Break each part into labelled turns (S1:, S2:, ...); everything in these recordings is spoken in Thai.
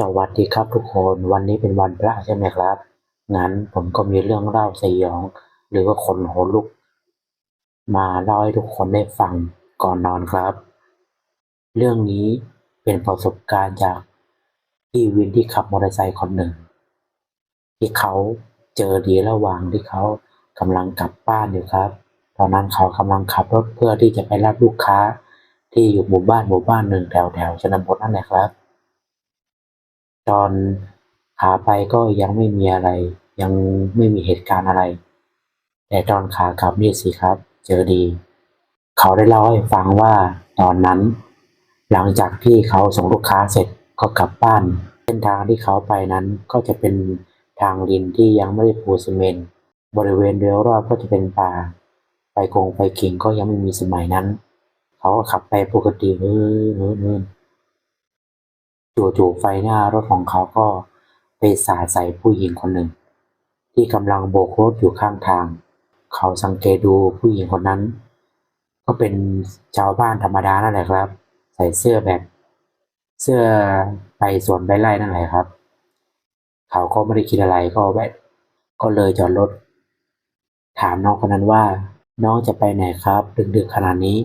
S1: สวัสดีครับทุกคนวันนี้เป็นวันพระใช่ไหมครับ งั้นผมก็มีเรื่องเล่าสยอง หรือว่าขนหัวลุก มาเล่าให้ทุกคนได้ฟังก่อนนอนครับ เรื่องนี้เป็นประสบการณ์จากพี่วินที่ขับมอเตอร์ไซค์คนหนึ่ง ที่เขาเจอดีระหว่างที่เขากำลังกลับบ้านอยู่ครับ ตอนนั้นเขากำลังขับรถเพื่อที่จะไปรับลูกค้า ที่อยู่หมู่บ้านหมู่บ้านหนึ่งแถวแถวชนบทนั่นแหละครับ ตอนขาไปก็ยังไม่มีอะไร ยังไม่มีเหตุการณ์อะไร แต่ตอนขากลับนี่สิครับ เจอดี เขาได้เล่าให้ฟังว่าตอนนั้น หลังจากที่เขาส่งลูกค้าเสร็จก็กลับบ้าน เส้นทางที่เขาไปนั้นก็จะเป็นทางดินที่ยังไม่ได้ปูซีเมนต์บริเวณโดยรอบก็จะเป็นป่าไฟกงไฟกิ่งก็ยังไม่มีสมัยนั้น เขาก็ขับไปปกติเออเออเออ จู่ๆไฟหน้ารถของเขาก็ไปสาดใส่ผู้หญิงคนหนึ่ง ที่กำลังโบกรถอยู่ข้างทาง เขาสังเกตดูผู้หญิงคนนั้น ก็เป็นชาวบ้านธรรมดานั่นแหละครับ ใส่เสื้อแบบ เสื้อไปสวนไปไร่นั่นแหละครับ เขาก็ไม่ได้คิดอะไรก็แบบก็เลยจอดรถ ถามน้องคนนั้นว่า น้องจะไปไหนครับ ดึกๆขนาดนี้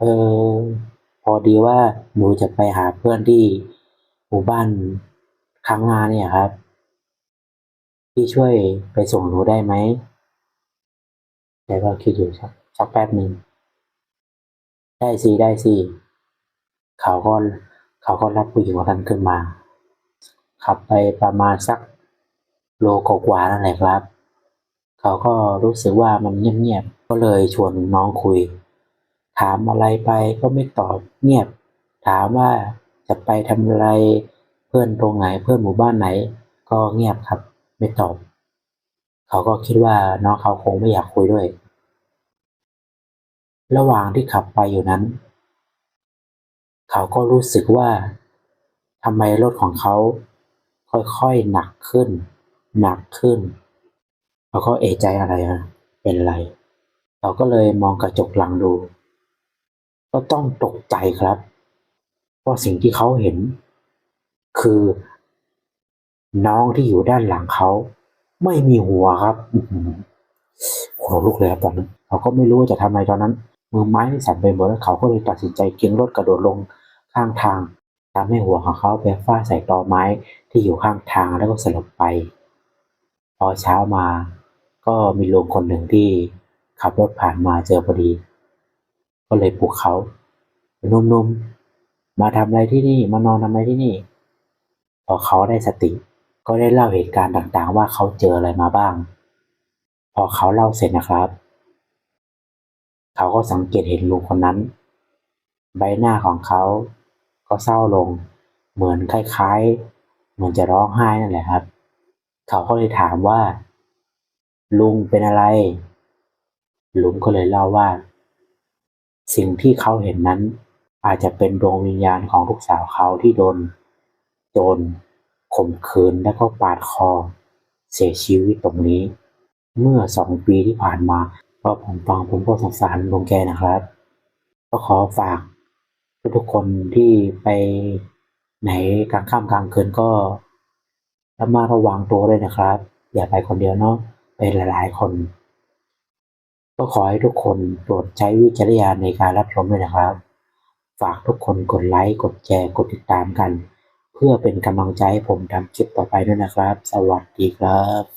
S1: เออพอดีว่าหนูจะไปหาเพื่อนที่ มู่บ้านข้างหน้าเนี่ยครับ พี่ช่วยไปส่งหนูได้ไหมแต่ก็คิดอยู่สักสักแป๊บหนึ่ง ได้สิได้สิเขาก็เขาก็รับผู้หญิงคนนั้นขึ้นมา ขับไปประมาณสักโลกว่านั่นแหละครับ เขาก็รู้สึกว่ามันเงียบๆ ก็เลยชวนน้องคุย ถามอะไรไปก็ไม่ตอบเงียบ ถามว่า จะไปทำอะไรเพื่อนตรงไหนเพื่อนหมู่บ้านไหน ก็เงียบครับ ไม่ตอบ เขาก็คิดว่าน้องเขาคงไม่อยากคุยด้วย ระหว่างที่ขับไปอยู่นั้น เขาก็รู้สึกว่าทำไมรถของเขาค่อยๆหนักขึ้น หนักขึ้นเขาก็เอะใจอะไรอะเป็นไรเขาก็เลยมองกระจกหลังดู ก็ต้องตกใจครับ เพราะสิ่งที่เขาเห็น คือน้องที่อยู่ด้านหลังเขาไม่มีหัวครับหือขนลุกเลยครับตอนนั้นเขาก็ไม่รู้จะทำอะไรตอนนั้น มือไม้นี่สั่นไปหมดแล้วเขาก็เลยตัดสินใจเกียงรถกระโดดลงข้างทางทำให้หัวของเขาไปฟาดใส่ตอไม้ที่อยู่ข้างทางแล้วก็สลบไป พอเช้ามาก็มีลุงคนหนึ่งที่ขับรถผ่านมาเจอพอดี ก็เลยปลุกเขาหนุ่มๆ มาทำอะไรที่นี่ มานอนทำอะไรที่นี่พอเขาได้สติ ก็ได้เล่าเหตุการณ์ต่างๆ ว่าเขาเจออะไรมาบ้าง พอเขาเล่าเสร็จนะครับ เขาก็สังเกตเห็นลุงคนนั้น ใบหน้าของเขาก็เศร้าลง เหมือนคล้ายๆ เหมือนจะร้องไห้นั่นแหละครับ เขาก็เลยถามว่า ลุงเป็นอะไร ลุงก็เลยเล่าว่า สิ่งที่เขาเห็นนั้น อาจจะเป็นดวงวิญญาณของลูกสาวเขาที่โดนโจรข่มขืนและก็ปาดคอ เสียชีวิตตรงนี้ เมื่อสองปีที่ผ่านมาพอผมฟังผมก็สงสารลุงแกนะครับ ก็ขอฝากทุกคนที่ไปไหนกลางค่ำกลางคืนก็ระมัดระวังตัวด้วยนะครับ อย่าไปคนเดียวเนาะไปหลายๆคน ก็ขอให้ทุกคนโปรดใช้วิจารณญาณในการรับชมด้วยนะครับ ฝากทุกคนกดไลค์ กดแชร์ กดติดตามกัน เพื่อเป็นกำลังใจให้ผมทำคลิปต่อไปด้วยนะครับ สวัสดีครับ